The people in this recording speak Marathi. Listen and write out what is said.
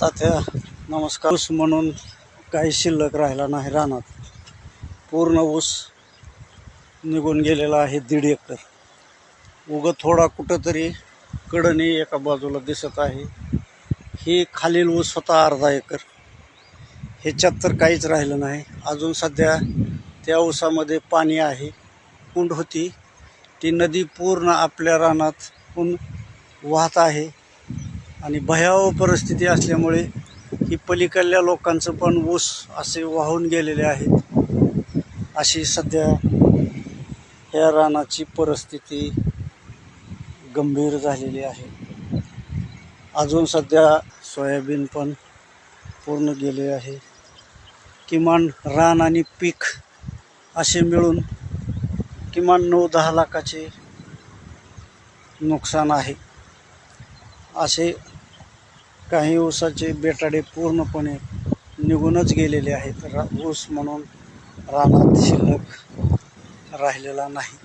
तात्या नमस्कार. ऊस म्हणून काही शिल्लक राहिला नाही रानात. पूर्ण ऊस निघून गेलेला आहे दीड एकर. उगं थोडा कुठंतरी कडणी एका बाजूला दिसत आहे. ही खालील ऊस होता अर्धा एकर. ह्याच्यात तर काहीच राहिलं नाही. अजून सध्या त्या ऊसामध्ये पाणी आहे. कुंड होती. ती नदी पूर्ण आपल्या रानात वाहत आहे. आणि भयावह परिस्थिती असल्यामुळे ही पलीकडल्या लोकांचं पण ऊस असे वाहून गेलेले आहेत. अशी सध्या ह्या रानाची परिस्थिती गंभीर झालेली आहे. अजून सध्या सोयाबीन पण पूर्ण गेले आहे. किमान रान आणि पीक असे मिळून किमान नऊ दहा लाखाचे नुकसान आहे. असे काही ऊसाचे बेटाडे पूर्णपणे निघूनच गेलेले आहेत. रा ऊस म्हणून रानात शिल्लक राहिलेला नाही.